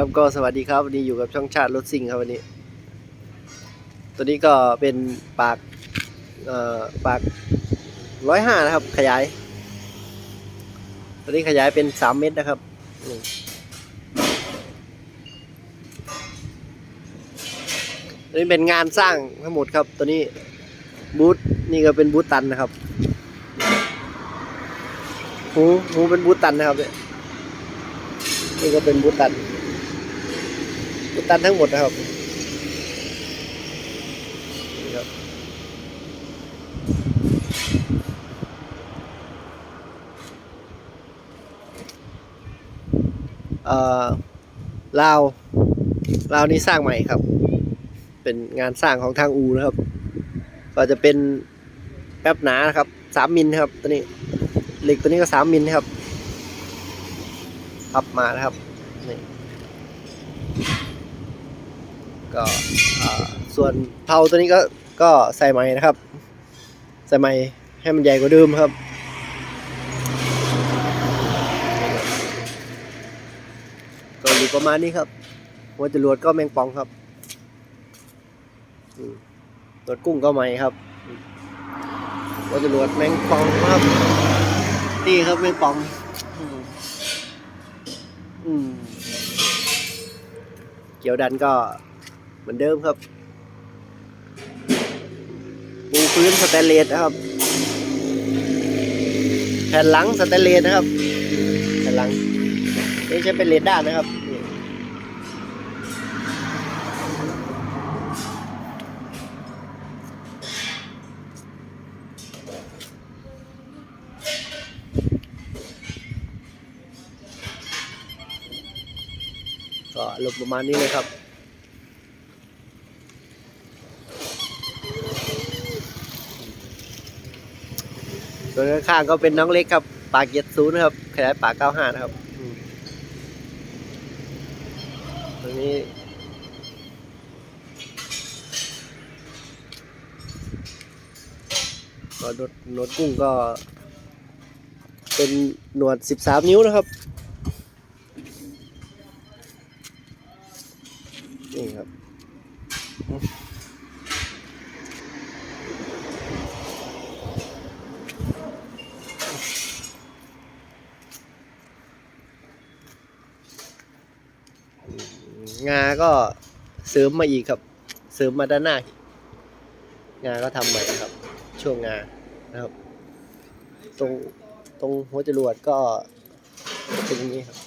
ครับก็สวัสดีครับวันนี้อยู่กับช่องชาติรถซิ่งครับวันนี้ ตัวนี้ก็เป็นปากเอ่อปากร้อยห้านะครับ ขยาย ตัวนี้ขยายเป็นสามเมตรนะครับตัวนี้เป็นงานสร้างทั้งหมดครับ ตัวนี้บูธนี่ก็เป็นบูธตันนะครับหูหูเป็นบูธตันนะครับเนี่ยนี่ก็เป็นบูธตัน ตันทั้งหมดนะครับนี่ครับ เอ่อลาวลาวนี่สร้างใหม่ครับ เป็นงานสร้างของทางอูนะครับ ก็จะเป็นแป๊บหนานะครับสามมิลครับตัวนี้เหล็กตัวนี้ก็สามมิลครับพับมานะครับนี่ ก็ส่วนเผาตัวนี้ก็ก็ใส่ใหม่นะครับ ใส่ใหม่ให้มันใหญ่กว่าเดิมครับก็อยู่ประมาณนี้ครับหัวจรวดก็แมงปองครับอืมรถกุ้งก็ใหม่ครับหัวจรวดแมงปองครับ นี่ครับแมงปอง อืมเกี่ยวดันก็ เหมือนเดิมครับปูพื้นสแตนเลสนะครับ แผ่นหลังสแตนเลสนะครับ แผ่นหลังนี่ใช้เป็นเลดด้านนะครับก็อารมณ์ประมาณนี้เลยครับ ส่วนข้างๆก็เป็นน้องเล็กครับ ปากเจ็ดศูนย์ครับ ขยายปากเก้าห้านะครับตรงนี้ก็หนวดหนวดกุ้งก็ เป็นหนวดสิบสามนิ้วนะครับนี่ครับ งาก็เสริมมาอีกครับ เสริมมาด้านหน้า งาก็ทำใหม่ครับ ช่วงงานะครับ ตรงตรงหัวจรวดก็เป็นอย่างนี้ครับ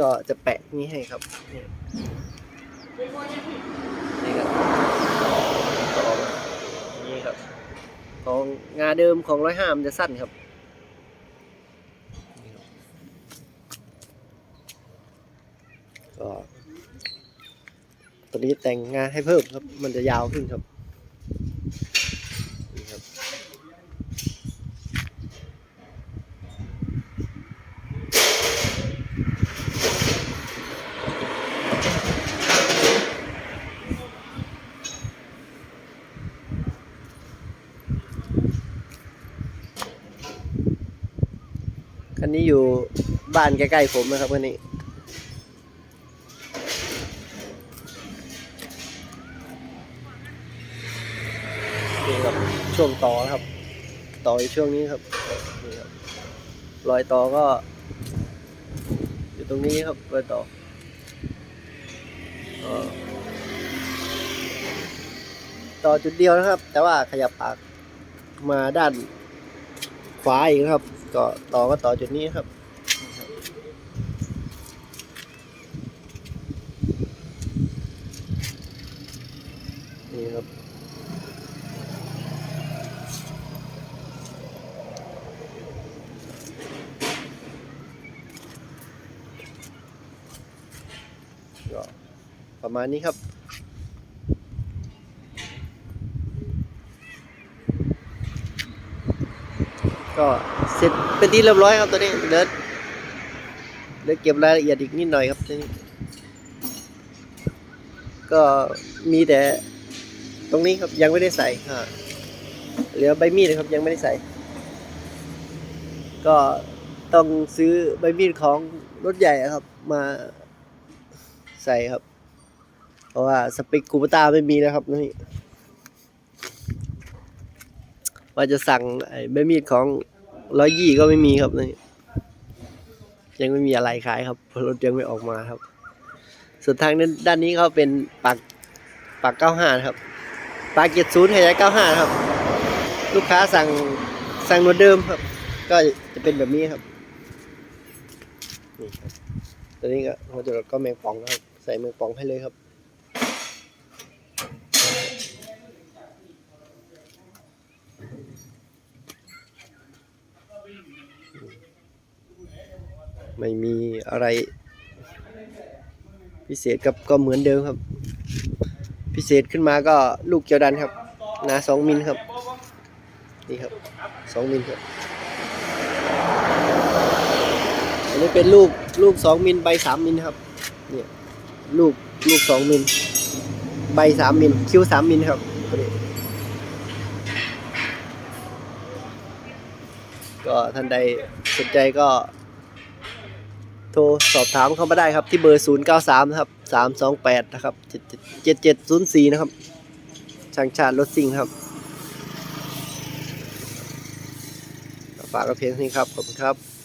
ก็จะแปะนี้ให้ครับนี่ครับของนี่ครับ ของงาเดิมของร้อยห้ามันจะสั้นครับก็ ตัวนี้แต่งงานให้เพิ่มครับ มันจะยาวขึ้นครับนี่ครับ คันนี้อยู่บ้านใกล้ๆผมนะครับคันนี้ ช่วงต่อครับ ต่ออยู่ช่วงนี้ครับนี่ครับ รอยต่อก็ อยู่ตรงนี้ครับรอยต่อต่อจุดเดียวนะครับ แต่ว่าขยับปากมาด้านขวาอีกครับ ก็ต่อก็ต่อจุดนี้ครับนี่ครับ ก็ ประมาณนี้ครับ ก็เสร็จเป็นที่เรียบร้อยครับตัวนี้เหลือเหลือเก็บรายละเอียดอีกนิดหน่อยครับตัวนี้ก็มีแต่ตรงนี้ครับยังไม่ได้ใส่เหลือใบมีดครับยังไม่ได้ใส่ ก็ต้องซื้อใบมีดของรถใหญ่ครับมาใส่ครับ ราะว่าสเปคคูปตาไม่มีแล้วครับนี่ว่าจะสั่งไอ้ใบมีดของร้อยยี่ก็ไม่มีครับนี่ยังไม่มีอะไรขายครับรถยังไม่ออกมาครับ ส่วนทางด้านด้านนี้เขาเป็นปักปักเก้าห้าครับปักเจ็ดศูนย์ขยายเก้าห้าครับ ลูกค้าสั่งสั่งหนวดเดิมครับ ก็จะเป็นแบบนี้ครับนี่ครับตอนนี้ก็หัวจรดก็แมงป่องนะครับ ใส่แมงป่องให้เลยครับ ไม่มีอะไร พิเศษครับก็เหมือนเดิมครับ พิเศษขึ้นมาก็ลูกเกียวดันครับหนาสองมิลครับนี่ครับสองมิลครับอันนี้เป็นลูกลูกสองมิลใบสามมิลครับเนี่ยลูกลูกสองมิลใบสามมิลคิ้วสามมิลครับก็ท่านใดสนใจก็ โทรสอบถามเข้ามาได้ครับที่เบอร์ 0 9 3 นะครับ 328 นะครับ 7704 นะครับช่างชาติรถซิ่งครับฝากกับเพลงนี้ครับ ขอบคุณครับ